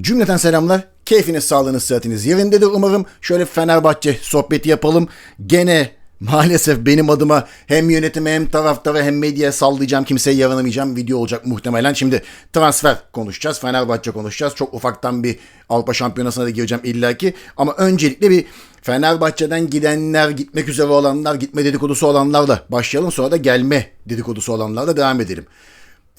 Cümleten selamlar. Keyfiniz, sağlığınız, sıhhatiniz yerindedir umarım. Şöyle Fenerbahçe sohbeti yapalım. Gene maalesef benim adıma hem yönetime hem taraftara hem medyaya sallayacağım. Kimseye yaranamayacağım video olacak muhtemelen. Şimdi transfer konuşacağız. Fenerbahçe konuşacağız. Çok ufaktan bir Avrupa Şampiyonası'na da gireceğim illaki. Ama öncelikle bir Fenerbahçe'den gidenler, gitmek üzere olanlar, gitme dedikodusu olanlarla başlayalım. Sonra da gelme dedikodusu olanlarla devam edelim.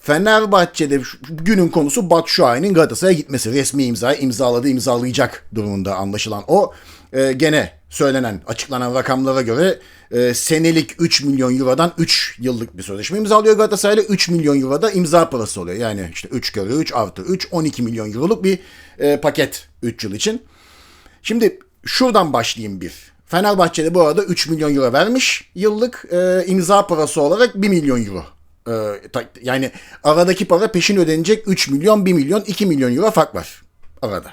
Fenerbahçe'de günün konusu Batu Şahin'in Galatasaray'a gitmesi. Resmi imzayı imzaladı, imzalayacak durumunda anlaşılan o. Ee, gene söylenen, açıklanan rakamlara göre e, senelik 3 milyon eurodan 3 yıllık bir sözleşme imzalıyor Galatasaray'la. 3 milyon euroda imza parası oluyor. Yani işte 3 kere 3 artı 3, 12 milyon euroluk bir e, paket 3 yıl için. Şimdi şuradan başlayayım bir. Fenerbahçe'de bu arada 3 milyon euro vermiş yıllık e, imza parası olarak 1 milyon euro. E, ta- yani aradaki para peşin ödenecek 3 milyon, 1 milyon, 2 milyon euro fark var arada.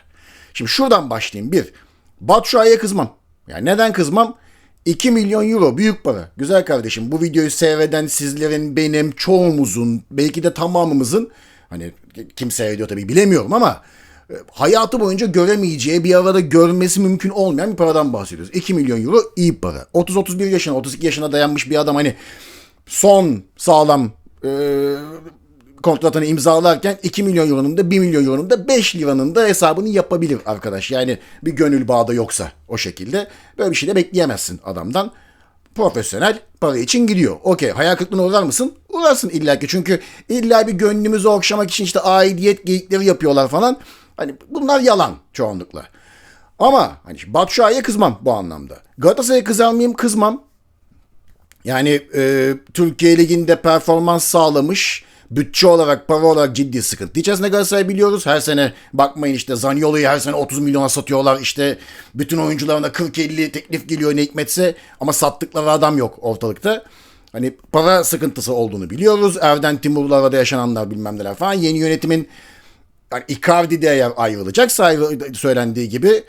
Şimdi şuradan başlayayım. Bir, Batshuayi'ye kızmam. Yani neden kızmam? 2 milyon euro büyük para. Güzel kardeşim bu videoyu seyreden sizlerin, benim, çoğumuzun, belki de tamamımızın hani kim seyrediyor tabii bilemiyorum ama e, hayatı boyunca göremeyeceği bir arada görmesi mümkün olmayan bir paradan bahsediyoruz. 2 milyon euro iyi para. 30-31 yaşına 32 yaşına dayanmış bir adam hani son sağlam e, kontratını imzalarken 2 milyon euronun da 1 milyon euronun da 5 liranın da hesabını yapabilir arkadaş. Yani bir gönül bağda yoksa o şekilde böyle bir şey de bekleyemezsin adamdan. Profesyonel para için gidiyor. Okey hayal kırıklığına uğrar mısın? Uğrarsın illa ki. Çünkü illa bir gönlümüzü okşamak için işte aidiyet geyikleri yapıyorlar falan. Hani bunlar yalan çoğunlukla. Ama hani Batu kızmam bu anlamda. Galatasaray'a kızar mıyım? Kızmam. Yani e, Türkiye Ligi'nde performans sağlamış. Bütçe olarak, para olarak ciddi sıkıntı. İçerisinde Galatasaray biliyoruz. Her sene bakmayın işte Zaniolo'yu her sene 30 milyona satıyorlar. İşte bütün oyuncularına 40-50 teklif geliyor ne hikmetse. Ama sattıkları adam yok ortalıkta. Hani para sıkıntısı olduğunu biliyoruz. Erden Timur'la da yaşananlar bilmem neler falan. Yeni yönetimin yani Icardi de eğer söylendiği gibi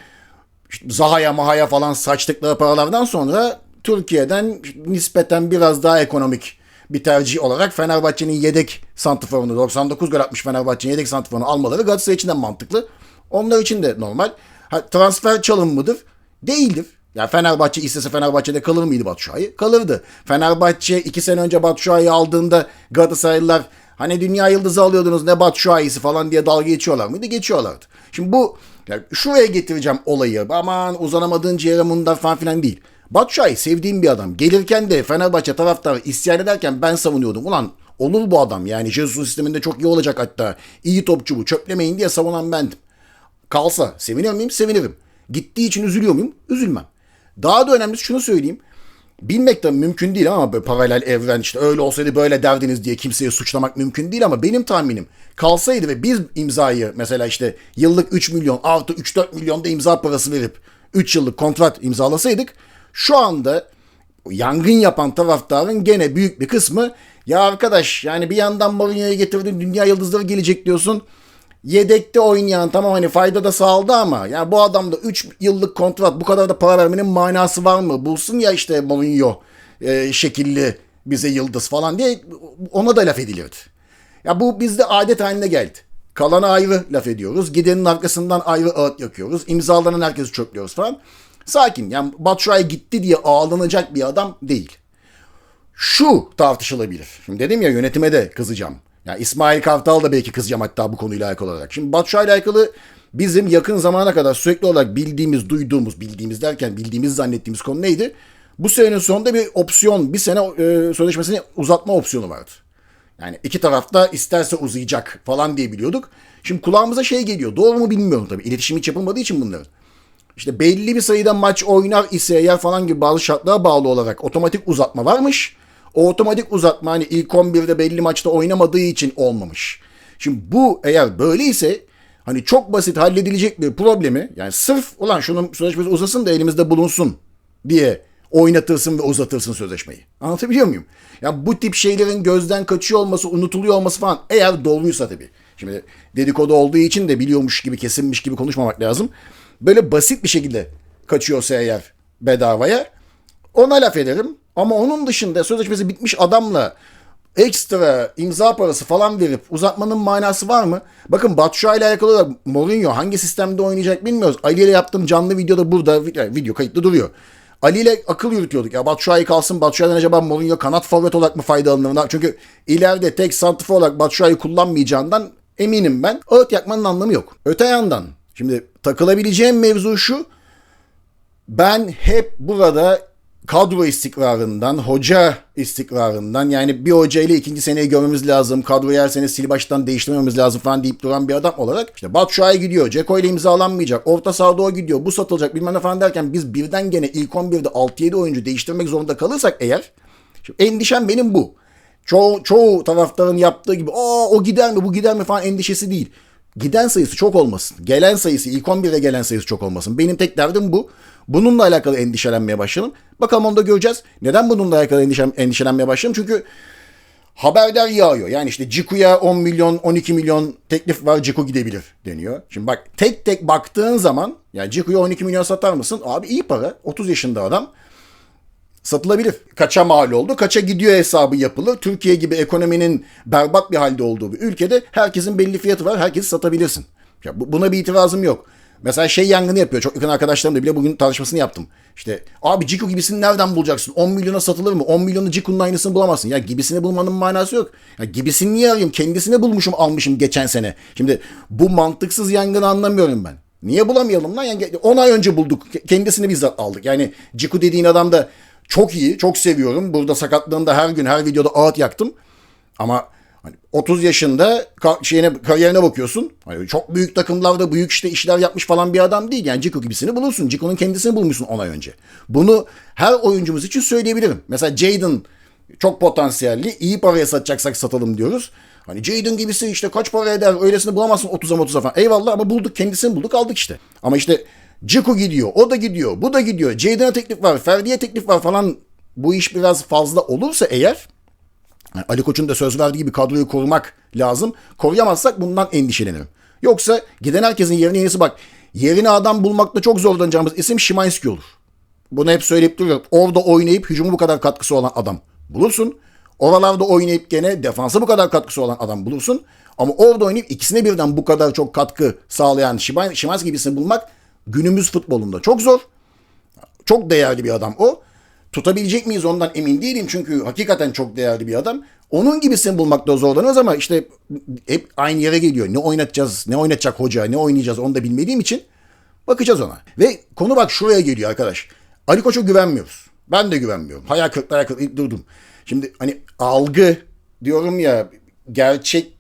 işte Zaha'ya Maha'ya falan saçtıkları paralardan sonra Türkiye'den nispeten biraz daha ekonomik bir tercih olarak Fenerbahçe'nin yedek santiforunu 99 gol atmış Fenerbahçe'nin yedek santiforunu almaları Galatasaray için de mantıklı. Onlar için de normal. Ha, transfer çalım mıdır? Değildir. Ya Fenerbahçe istese Fenerbahçe'de kalır mıydı Batshuayi? Kalırdı. Fenerbahçe iki sene önce Batshuayi aldığında Galatasaraylılar hani dünya yıldızı alıyordunuz ne Batshuayi'si falan diye dalga geçiyorlar mıydı? Geçiyorlardı. Şimdi bu yani şuraya getireceğim olayı. Aman uzanamadığın ciğere falan filan değil. Batshuayi sevdiğim bir adam. Gelirken de Fenerbahçe taraftarı isyan ederken ben savunuyordum. Ulan olur bu adam yani Jesus'un sisteminde çok iyi olacak hatta. İyi topçu bu çöplemeyin diye savunan bendim. Kalsa sevinir miyim? Sevinirim. Gittiği için üzülüyor muyum? Üzülmem. Daha da önemlisi şunu söyleyeyim. Bilmek de mümkün değil ama böyle paralel evren işte öyle olsaydı böyle derdiniz diye kimseyi suçlamak mümkün değil ama benim tahminim kalsaydı ve biz imzayı mesela işte yıllık 3 milyon artı 3-4 milyon da imza parası verip 3 yıllık kontrat imzalasaydık şu anda yangın yapan taraftarın gene büyük bir kısmı ya arkadaş yani bir yandan Mourinho'yu getirdin dünya yıldızları gelecek diyorsun yedekte oynayan tamam hani fayda da sağladı ama ya bu adamda 3 yıllık kontrat bu kadar da para vermenin manası var mı? Bulsun ya işte Mourinho e, şekilli bize yıldız falan diye ona da laf edilirdi. Ya bu bizde adet haline geldi. Kalana ayrı laf ediyoruz. Gidenin arkasından ayrı ağıt yakıyoruz. İmzalanan herkesi çöplüyoruz falan. Sakin yani Batshuayi gitti diye ağlanacak bir adam değil şu tartışılabilir. Şimdi dedim ya yönetime de kızacağım. Ya İsmail Kartal da belki kızacağım hatta bu konuyla alakalı olarak. Şimdi Batshuayi ile alakalı bizim yakın zamana kadar sürekli olarak bildiğimiz, duyduğumuz, bildiğimiz derken bildiğimiz zannettiğimiz konu neydi? Bu senenin sonunda bir opsiyon, bir sene e, sözleşmesini uzatma opsiyonu vardı. Yani iki tarafta isterse uzayacak falan diye biliyorduk. Şimdi kulağımıza şey geliyor. Doğru mu bilmiyorum tabii. İletişim hiç yapılmadığı için bunların. İşte belli bir sayıda maç oynar ise eğer falan gibi bazı şartlara bağlı olarak otomatik uzatma varmış. O otomatik uzatma hani ilk 11'de belli maçta oynamadığı için olmamış. Şimdi bu eğer böyleyse hani çok basit halledilecek bir problemi yani sırf ulan şunun sözleşmesi uzasın da elimizde bulunsun diye oynatırsın ve uzatırsın sözleşmeyi. Anlatabiliyor muyum? Ya bu tip şeylerin gözden kaçıyor olması, unutuluyor olması falan eğer doğruysa tabii. Şimdi dedikodu olduğu için de biliyormuş gibi kesinmiş gibi konuşmamak lazım. Böyle basit bir şekilde kaçıyorsa eğer bedavaya ona laf ederim. Ama onun dışında sözleşmesi bitmiş adamla ekstra imza parası falan verip uzatmanın manası var mı? Bakın Batshuayi ile alakalı olarak Mourinho hangi sistemde oynayacak bilmiyoruz. Ali ile yaptığım canlı videoda burada video kayıtlı duruyor. Ali ile akıl yürütüyorduk. Ya Batshuayi kalsın. Batshuayi'den acaba Mourinho kanat forvet olarak mı faydalanır? Çünkü ileride tek santrfor olarak Batshuayi kullanmayacağından eminim ben. Ağıt yakmanın anlamı yok. Öte yandan şimdi takılabileceğim mevzu şu. Ben hep burada kadro istikrarından, hoca istikrarından yani bir hoca ile ikinci seneyi görmemiz lazım. Kadroyu her sene sil baştan değiştirmemiz lazım falan deyip duran bir adam olarak işte Batshuayi gidiyor. Ceko ile imzalanmayacak. Orta sahada o gidiyor. Bu satılacak bilmem ne falan derken biz birden gene ilk 11'de 6-7 oyuncu değiştirmek zorunda kalırsak eğer şimdi endişem benim bu. Çoğu, çoğu taraftarın yaptığı gibi o gider mi bu gider mi falan endişesi değil. Giden sayısı çok olmasın. Gelen sayısı ilk 11'e gelen sayısı çok olmasın. Benim tek derdim bu. Bununla alakalı endişelenmeye başladım. Bakalım onu da göreceğiz. Neden bununla alakalı endişem, endişelenmeye başladım? Çünkü haberler yağıyor. Yani işte Ciku'ya 10 milyon 12 milyon teklif var Ciku gidebilir deniyor. Şimdi bak tek tek baktığın zaman yani Ciku'ya 12 milyon satar mısın? Abi iyi para. 30 yaşında adam satılabilir. Kaça mal oldu? Kaça gidiyor hesabı yapılır. Türkiye gibi ekonominin berbat bir halde olduğu bir ülkede herkesin belli fiyatı var. Herkesi satabilirsin. Ya bu- buna bir itirazım yok. Mesela şey yangını yapıyor. Çok yakın arkadaşlarımla bile bugün tartışmasını yaptım. İşte abi Ciku gibisini nereden bulacaksın? 10 milyona satılır mı? 10 milyonu Ciku'nun aynısını bulamazsın. Ya gibisini bulmanın manası yok. Ya gibisini niye arayayım? Kendisini bulmuşum almışım geçen sene. Şimdi bu mantıksız yangını anlamıyorum ben. Niye bulamayalım lan? Yani 10 ay önce bulduk. Kendisini bizzat aldık. Yani Ciku dediğin adam da çok iyi, çok seviyorum. Burada sakatlığında her gün, her videoda ağıt yaktım. Ama hani 30 yaşında ka- şeyine kariyerine bakıyorsun. Hani çok büyük takımlarda büyük işte işler yapmış falan bir adam değil. Yani Ciku gibisini bulursun. Ciku'nun kendisini bulmuşsun 10 ay önce. Bunu her oyuncumuz için söyleyebilirim. Mesela Jadon çok potansiyelli. iyi paraya satacaksak satalım diyoruz. Hani Jadon gibisi işte kaç para eder öylesini bulamazsın 30'a 30'a falan. Eyvallah ama bulduk kendisini bulduk aldık işte. Ama işte Ciku gidiyor, o da gidiyor, bu da gidiyor. Jadon'a teklif var, Ferdi'ye teklif var falan. Bu iş biraz fazla olursa eğer Ali Koç'un da söz verdiği gibi kadroyu korumak lazım. Koruyamazsak bundan endişelenirim. Yoksa giden herkesin yerine yenisi bak. Yerine adam bulmakta çok zorlanacağımız isim Şimanski olur. Bunu hep söyleyip duruyorum. Orada oynayıp hücumu bu kadar katkısı olan adam bulursun. Oralarda oynayıp gene defansa bu kadar katkısı olan adam bulursun. Ama orada oynayıp ikisine birden bu kadar çok katkı sağlayan Şimanski gibisini bulmak günümüz futbolunda çok zor. Çok değerli bir adam o. Tutabilecek miyiz ondan emin değilim çünkü hakikaten çok değerli bir adam. Onun gibisini bulmakta zorlanıyoruz ama işte hep aynı yere geliyor. Ne oynatacağız, ne oynatacak hoca, ne oynayacağız onu da bilmediğim için bakacağız ona. Ve konu bak şuraya geliyor arkadaş. Ali Koç'a güvenmiyoruz. Ben de güvenmiyorum. Hayal kırıklığı hayal kırıklığı durdum. Şimdi hani algı diyorum ya gerçek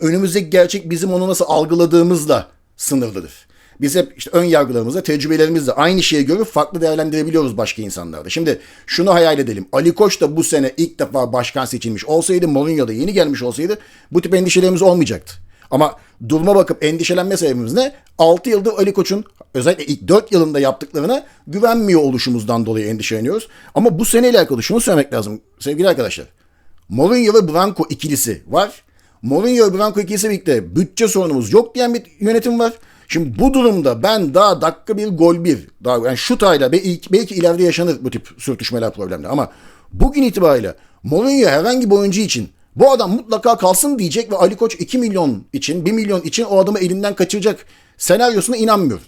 önümüzdeki gerçek bizim onu nasıl algıladığımızla sınırlıdır. Biz hep işte ön yargılarımızla, tecrübelerimizle aynı şeyi görüp farklı değerlendirebiliyoruz başka insanlarda. Şimdi şunu hayal edelim. Ali Koç da bu sene ilk defa başkan seçilmiş olsaydı, Mourinho da yeni gelmiş olsaydı bu tip endişelerimiz olmayacaktı. Ama duruma bakıp endişelenme sebebimiz ne? 6 yıldır Ali Koç'un özellikle ilk 4 yılında yaptıklarına güvenmiyor oluşumuzdan dolayı endişeleniyoruz. Ama bu seneyle alakalı şunu söylemek lazım sevgili arkadaşlar. Mourinho ve Branco ikilisi var. Mourinho ve Branco ikilisi birlikte bütçe sorunumuz yok diyen bir yönetim var. Şimdi bu durumda ben daha dakika bir gol bir, daha yani şut ayla belki, ileride yaşanır bu tip sürtüşmeler problemler ama bugün itibariyle Mourinho herhangi bir oyuncu için bu adam mutlaka kalsın diyecek ve Ali Koç 2 milyon için 1 milyon için o adamı elinden kaçıracak senaryosuna inanmıyorum.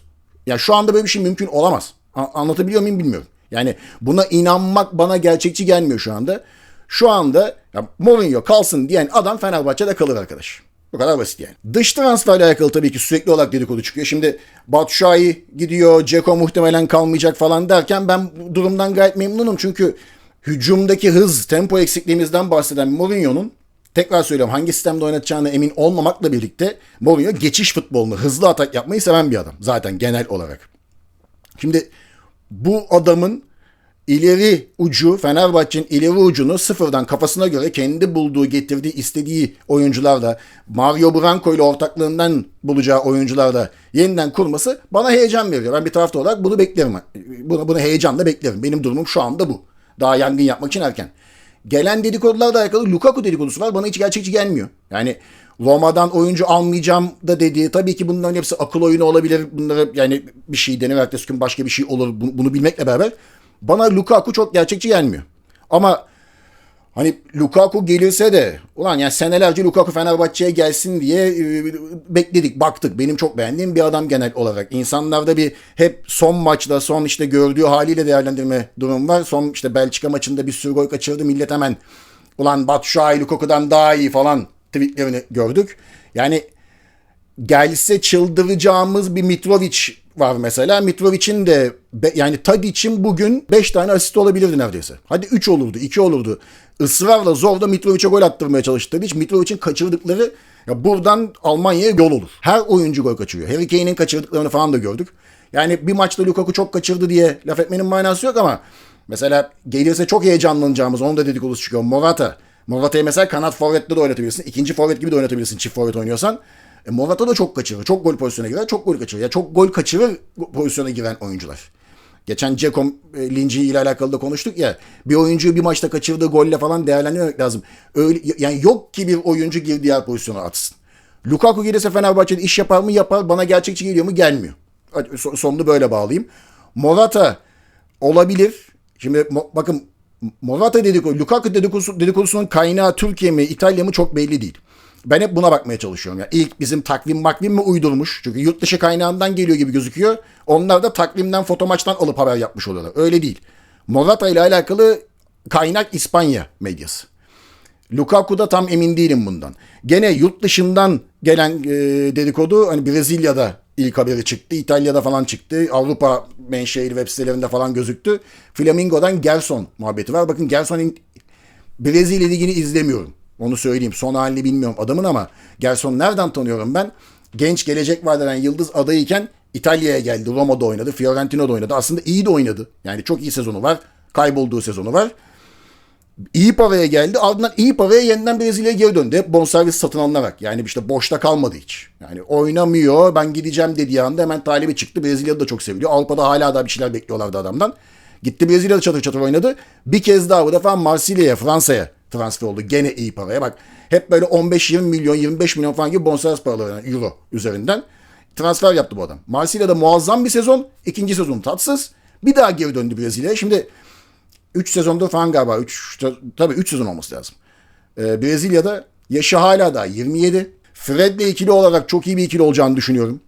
Yani şu anda böyle bir şey mümkün olamaz. Anlatabiliyor muyum bilmiyorum. Yani buna inanmak bana gerçekçi gelmiyor şu anda. Şu anda ya Mourinho kalsın diyen adam Fenerbahçe'de kalır arkadaş. Bu kadar basit yani. Dış transferle alakalı tabii ki sürekli olarak dedikodu çıkıyor. Şimdi Batshuayi gidiyor, Ceko muhtemelen kalmayacak falan derken ben bu durumdan gayet memnunum. Çünkü hücumdaki hız, tempo eksikliğimizden bahseden Mourinho'nun tekrar söylüyorum hangi sistemde oynatacağına emin olmamakla birlikte Mourinho geçiş futbolunu, hızlı atak yapmayı seven bir adam zaten genel olarak. Şimdi bu adamın ileri ucu Fenerbahçe'nin ileri ucunu sıfırdan kafasına göre kendi bulduğu, getirdiği, istediği oyuncularla Mario Branco ile ortaklığından bulacağı oyuncularla yeniden kurması bana heyecan veriyor. Ben bir tarafta olarak bunu beklerim. Bunu, bunu heyecanla beklerim. Benim durumum şu anda bu. Daha yangın yapmak için erken. Gelen dedikodularla alakalı Lukaku dedikodusu var. Bana hiç gerçekçi gelmiyor. Yani Roma'dan oyuncu almayacağım da dediği tabii ki bunların hepsi akıl oyunu olabilir. Bunları yani bir şey denir ertesi gün başka bir şey olur. Bunu, bunu bilmekle beraber bana Lukaku çok gerçekçi gelmiyor. Ama Hani Lukaku gelirse de ulan yani senelerce Lukaku Fenerbahçe'ye gelsin diye e, bekledik baktık. Benim çok beğendiğim bir adam genel olarak. İnsanlarda bir hep son maçta son işte gördüğü haliyle değerlendirme durum var. Son işte Belçika maçında bir sürü gol kaçırdı millet hemen ulan Batshuayi Lukaku'dan daha iyi falan tweetlerini gördük. Yani gelse çıldıracağımız bir Mitrovic var mesela. Mitrovic'in de yani Tadic'in bugün 5 tane asist olabilirdi neredeyse. Hadi 3 olurdu, 2 olurdu. Israrla zorla Mitrovic'e gol attırmaya çalıştı Tadic. Mitrovic'in kaçırdıkları ya buradan Almanya'ya yol olur. Her oyuncu gol kaçırıyor. Harry Kane'in kaçırdıklarını falan da gördük. Yani bir maçta Lukaku çok kaçırdı diye laf etmenin manası yok ama mesela gelirse çok heyecanlanacağımız onun da dedikodusu çıkıyor. Morata. Morata'yı mesela kanat forvette de oynatabilirsin. İkinci forvet gibi de oynatabilirsin çift forvet oynuyorsan. E, Morata da çok kaçırır. Çok gol pozisyona girer, çok gol kaçırır. Ya çok gol kaçırır pozisyona giren oyuncular. Geçen Ceko e, Linci ile alakalı da konuştuk ya. Bir oyuncuyu bir maçta kaçırdığı golle falan değerlendirmek lazım. Öyle yani yok ki bir oyuncu girdiği yer pozisyona atsın. Lukaku gelirse Fenerbahçe'de iş yapar mı? Yapar. Bana gerçekçi geliyor mu? Gelmiyor. Sonunu böyle bağlayayım. Morata olabilir. Şimdi bakın Morata dedikodu, Lukaku dedikodusu, dedikodusunun kaynağı Türkiye mi, İtalya mı çok belli değil. Ben hep buna bakmaya çalışıyorum. Yani ilk bizim takvim makvim mi uydurmuş? Çünkü yurt dışı kaynağından geliyor gibi gözüküyor. Onlar da takvimden foto alıp haber yapmış oluyorlar. Öyle değil. Morata ile alakalı kaynak İspanya medyası. Lukaku'da tam emin değilim bundan. Gene yurt dışından gelen e, dedikodu hani Brezilya'da ilk haberi çıktı. İtalya'da falan çıktı. Avrupa menşeili web sitelerinde falan gözüktü. Flamingo'dan Gerson muhabbeti var. Bakın Gerson'un Brezilya ligini izlemiyorum. Onu söyleyeyim. Son halini bilmiyorum adamın ama Gerson nereden tanıyorum ben? Genç gelecek vadeden yıldız adayıken İtalya'ya geldi. Roma'da oynadı. Fiorentino'da oynadı. Aslında iyi de oynadı. Yani çok iyi sezonu var. Kaybolduğu sezonu var. İyi paraya geldi. Ardından iyi paraya yeniden Brezilya'ya geri döndü. Hep bonservis satın alınarak. Yani işte boşta kalmadı hiç. Yani oynamıyor. Ben gideceğim dediği anda hemen talibi çıktı. Brezilya'da da çok seviliyor. Avrupa'da hala da bir şeyler bekliyorlardı adamdan. Gitti Brezilya'da çatır çatır oynadı. Bir kez daha bu defa Marsilya'ya, Fransa'ya transfer oldu. Gene iyi paraya. Bak hep böyle 15-20 milyon, 25 milyon falan gibi bonservis paraları euro üzerinden transfer yaptı bu adam. Marsilya'da muazzam bir sezon. ikinci sezon tatsız. Bir daha geri döndü Brezilya'ya. Şimdi 3 sezonda falan galiba 3 tabii 3 sezon olması lazım. Ee, Brezilya'da yaşı hala da 27. Fred'le ikili olarak çok iyi bir ikili olacağını düşünüyorum.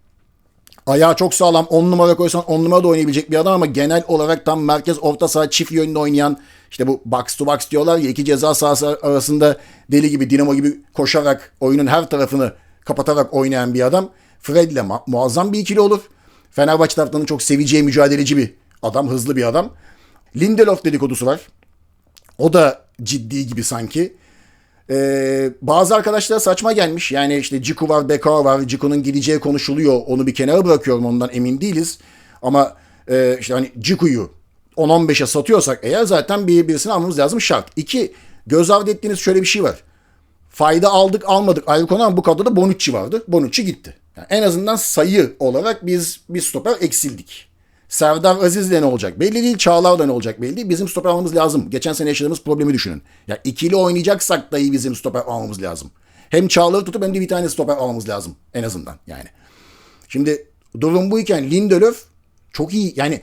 Ayağı çok sağlam. 10 numara koysan 10 numara da oynayabilecek bir adam ama genel olarak tam merkez orta saha çift yönlü oynayan işte bu box to box diyorlar ya iki ceza sahası arasında deli gibi dinamo gibi koşarak oyunun her tarafını kapatarak oynayan bir adam. Fred ile muazzam bir ikili olur. Fenerbahçe taraftarının çok seveceği mücadeleci bir adam, hızlı bir adam. Lindelof dedikodusu var. O da ciddi gibi sanki. Ee, bazı arkadaşlara saçma gelmiş. Yani işte Ciku var, Beka var. Ciku'nun gideceği konuşuluyor. Onu bir kenara bırakıyorum. Ondan emin değiliz. Ama e, işte hani Ciku'yu 10-15'e satıyorsak eğer zaten bir birisini almamız lazım şart. İki, göz ardı ettiğiniz şöyle bir şey var. Fayda aldık almadık ayrı konu ama bu kadroda Bonucci vardı. Bonucci gitti. Yani en azından sayı olarak biz bir stoper eksildik. Serdar Aziz'le ne olacak belli değil. Çağlar'da ne olacak belli değil. Bizim stoper almamız lazım. Geçen sene yaşadığımız problemi düşünün. Ya ikili oynayacaksak dahi bizim stoper almamız lazım. Hem Çağlar'ı tutup hem de bir tane stoper almamız lazım. En azından yani. Şimdi durum buyken Lindelöf çok iyi. Yani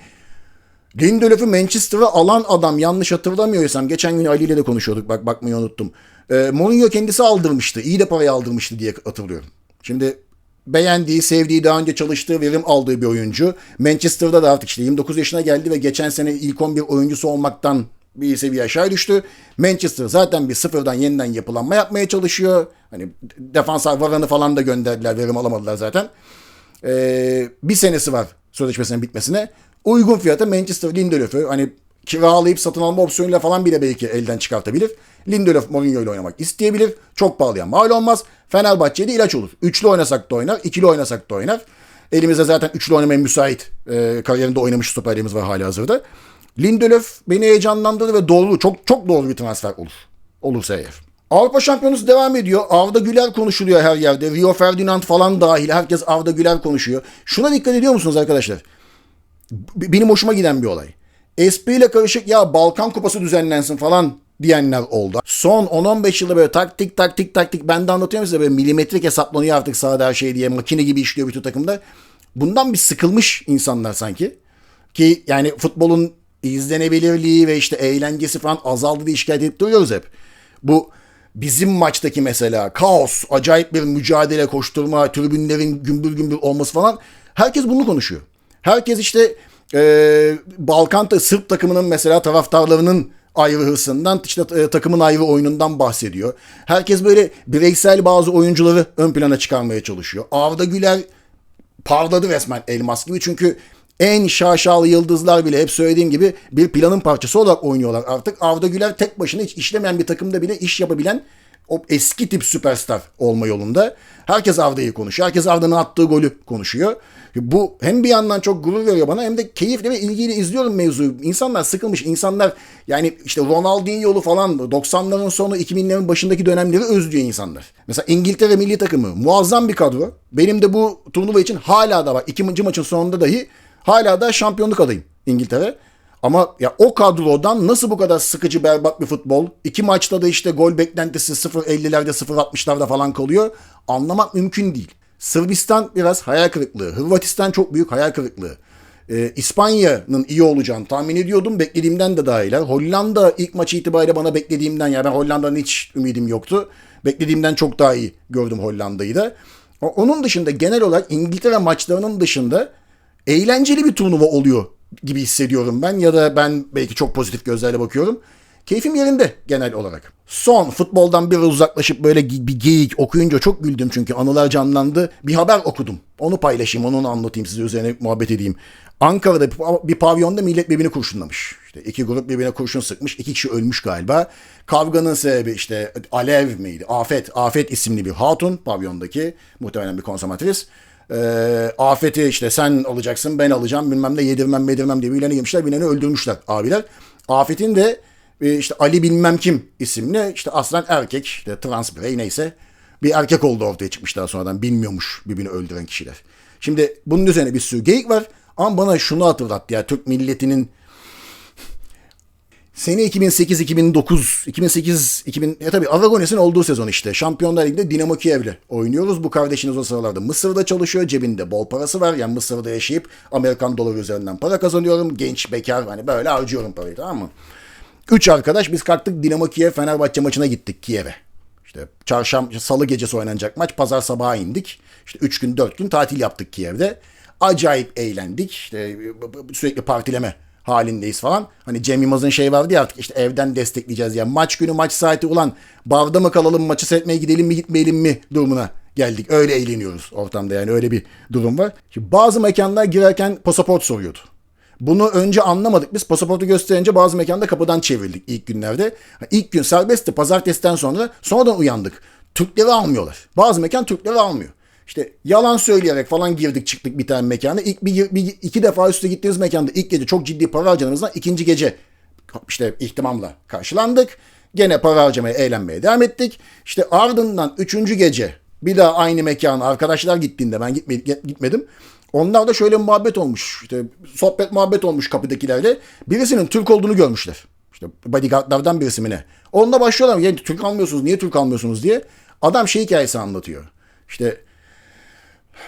Lindelöf'ü Manchester'a alan adam yanlış hatırlamıyorsam geçen gün Ali ile de konuşuyorduk bak bakmayı unuttum. E, Mourinho kendisi aldırmıştı. İyi de parayı aldırmıştı diye hatırlıyorum. Şimdi beğendiği, sevdiği, daha önce çalıştığı, verim aldığı bir oyuncu. Manchester'da da artık işte 29 yaşına geldi ve geçen sene ilk 11 oyuncusu olmaktan bir seviye aşağı düştü. Manchester zaten bir sıfırdan yeniden yapılanma yapmaya çalışıyor. Hani defanslar Varan'ı falan da gönderdiler, verim alamadılar zaten. Ee, bir senesi var sözleşmesinin bitmesine. Uygun fiyata Manchester Lindelöf'ü hani kiralayıp satın alma opsiyonuyla falan bile belki elden çıkartabilir. Lindelöf Mourinho ile oynamak isteyebilir. Çok pahalıya mal olmaz. Fenerbahçe'ye de ilaç olur. Üçlü oynasak da oynar, ikili oynasak da oynar. Elimizde zaten üçlü oynamaya müsait e, kariyerinde oynamış stoperlerimiz var hali hazırda. Lindelöf beni heyecanlandırdı ve doğru, çok çok doğru bir transfer olur. Olursa eğer. Avrupa Şampiyonası devam ediyor. Arda Güler konuşuluyor her yerde. Rio Ferdinand falan dahil. Herkes Arda Güler konuşuyor. Şuna dikkat ediyor musunuz arkadaşlar? Benim hoşuma giden bir olay. ile karışık ya Balkan Kupası düzenlensin falan diyenler oldu. Son 10-15 yılda böyle taktik taktik taktik ben de anlatıyorum size böyle milimetrik hesaplanıyor artık sahada her şey diye makine gibi işliyor bütün takımda. Bundan bir sıkılmış insanlar sanki. Ki yani futbolun izlenebilirliği ve işte eğlencesi falan azaldı diye şikayet edip duruyoruz hep. Bu bizim maçtaki mesela kaos, acayip bir mücadele, koşturma, tribünlerin gümbür gümbür olması falan. Herkes bunu konuşuyor. Herkes işte e, Balkan ta- Sırp takımının mesela taraftarlarının ayrı hırsından, işte e, takımın ayrı oyunundan bahsediyor. Herkes böyle bireysel bazı oyuncuları ön plana çıkarmaya çalışıyor. Arda Güler parladı resmen elmas gibi. Çünkü en şaşalı yıldızlar bile hep söylediğim gibi bir planın parçası olarak oynuyorlar artık. Arda Güler tek başına hiç işlemeyen bir takımda bile iş yapabilen o eski tip süperstar olma yolunda. Herkes Arda'yı konuşuyor. Herkes Arda'nın attığı golü konuşuyor. Bu hem bir yandan çok gurur veriyor bana hem de keyifli ve ilgiyle izliyorum mevzuyu. İnsanlar sıkılmış. İnsanlar yani işte Ronaldinho'lu falan 90'ların sonu 2000'lerin başındaki dönemleri özlüyor insanlar. Mesela İngiltere milli takımı muazzam bir kadro. Benim de bu turnuva için hala da var. İkinci maçın sonunda dahi hala da şampiyonluk adayım İngiltere. Ama ya o kadrodan nasıl bu kadar sıkıcı berbat bir futbol? İki maçta da işte gol beklentisi 0.50'lerde 0.60'larda falan kalıyor. Anlamak mümkün değil. Sırbistan biraz hayal kırıklığı. Hırvatistan çok büyük hayal kırıklığı. Ee, İspanya'nın iyi olacağını tahmin ediyordum. Beklediğimden de daha iyiler. Hollanda ilk maçı itibariyle bana beklediğimden ya ben Hollanda'dan hiç ümidim yoktu. Beklediğimden çok daha iyi gördüm Hollanda'yı da. Onun dışında genel olarak İngiltere maçlarının dışında eğlenceli bir turnuva oluyor gibi hissediyorum ben ya da ben belki çok pozitif gözlerle bakıyorum. Keyfim yerinde genel olarak. Son futboldan biraz uzaklaşıp böyle bir geyik okuyunca çok güldüm çünkü anılar canlandı. Bir haber okudum. Onu paylaşayım, onu anlatayım size üzerine muhabbet edeyim. Ankara'da bir pav- bir pavyonda millet birbirini kurşunlamış. İşte iki grup birbirine kurşun sıkmış. iki kişi ölmüş galiba. Kavganın sebebi işte Alev miydi? Afet. Afet isimli bir hatun pavyondaki. Muhtemelen bir konsomatris. Ee, afeti işte sen alacaksın ben alacağım bilmem ne yedirmem medirmem diye birilerine girmişler birilerini öldürmüşler abiler. Afet'in de e, işte Ali bilmem kim isimli işte aslen erkek işte trans birey neyse bir erkek oldu ortaya çıkmış daha sonradan bilmiyormuş birbirini öldüren kişiler. Şimdi bunun üzerine bir sürü geyik var ama bana şunu hatırlattı ya Türk milletinin Sene 2008, 2009, 2008, 2000, ya tabii Aragones'in olduğu sezon işte. Şampiyonlar Ligi'nde Dinamo Kiev'le oynuyoruz. Bu kardeşiniz o sıralarda Mısır'da çalışıyor. Cebinde bol parası var. Yani Mısır'da yaşayıp Amerikan doları üzerinden para kazanıyorum. Genç, bekar hani böyle harcıyorum parayı tamam mı? Üç arkadaş biz kalktık Dinamo Kiev Fenerbahçe maçına gittik Kiev'e. İşte çarşamba, salı gecesi oynanacak maç. Pazar sabahı indik. İşte üç gün, dört gün tatil yaptık Kiev'de. Acayip eğlendik. İşte sürekli partileme halindeyiz falan. Hani Cem Yılmaz'ın şey vardı ya artık işte evden destekleyeceğiz ya. Maç günü maç saati ulan barda mı kalalım maçı seyretmeye gidelim mi gitmeyelim mi durumuna geldik. Öyle eğleniyoruz ortamda yani öyle bir durum var. Şimdi bazı mekanlar girerken pasaport soruyordu. Bunu önce anlamadık biz. Pasaportu gösterince bazı mekanda kapıdan çevrildik ilk günlerde. İlk gün serbestti. Pazartesiden sonra sonradan uyandık. Türkleri almıyorlar. Bazı mekan Türkleri almıyor. İşte yalan söyleyerek falan girdik çıktık bir tane mekana. İlk bir, bir iki defa üstü gittiğimiz mekanda ilk gece çok ciddi para harcadığımızdan ikinci gece işte ihtimamla karşılandık. Gene para harcamaya, eğlenmeye devam ettik. İşte ardından üçüncü gece bir daha aynı mekana arkadaşlar gittiğinde ben gitme, gitmedim. Onlar da şöyle muhabbet olmuş. İşte sohbet muhabbet olmuş kapıdakilerle. Birisinin Türk olduğunu görmüşler. İşte bodyguardlardan birisi mi ne? Onunla başlıyorlar. Yani Türk almıyorsunuz, niye Türk almıyorsunuz diye. Adam şey hikayesi anlatıyor. İşte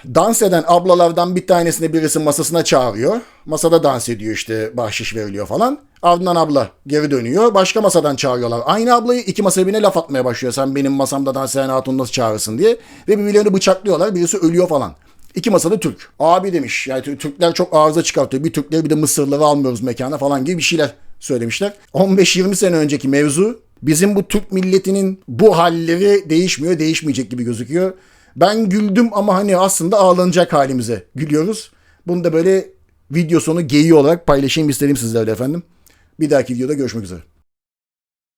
dans eden ablalardan bir tanesini birisi masasına çağırıyor. Masada dans ediyor işte bahşiş veriliyor falan. Ardından abla geri dönüyor. Başka masadan çağırıyorlar. Aynı ablayı iki masa birine laf atmaya başlıyor. Sen benim masamda dans eden hatunu nasıl çağırırsın diye. Ve birbirlerini bıçaklıyorlar. Birisi ölüyor falan. İki masada Türk. Abi demiş yani Türkler çok arıza çıkartıyor. Bir Türkleri bir de Mısırlıları almıyoruz mekana falan gibi bir şeyler söylemişler. 15-20 sene önceki mevzu bizim bu Türk milletinin bu halleri değişmiyor, değişmeyecek gibi gözüküyor. Ben güldüm ama hani aslında ağlanacak halimize gülüyoruz. Bunu da böyle video sonu geyiği olarak paylaşayım istedim sizlerle efendim. Bir dahaki videoda görüşmek üzere.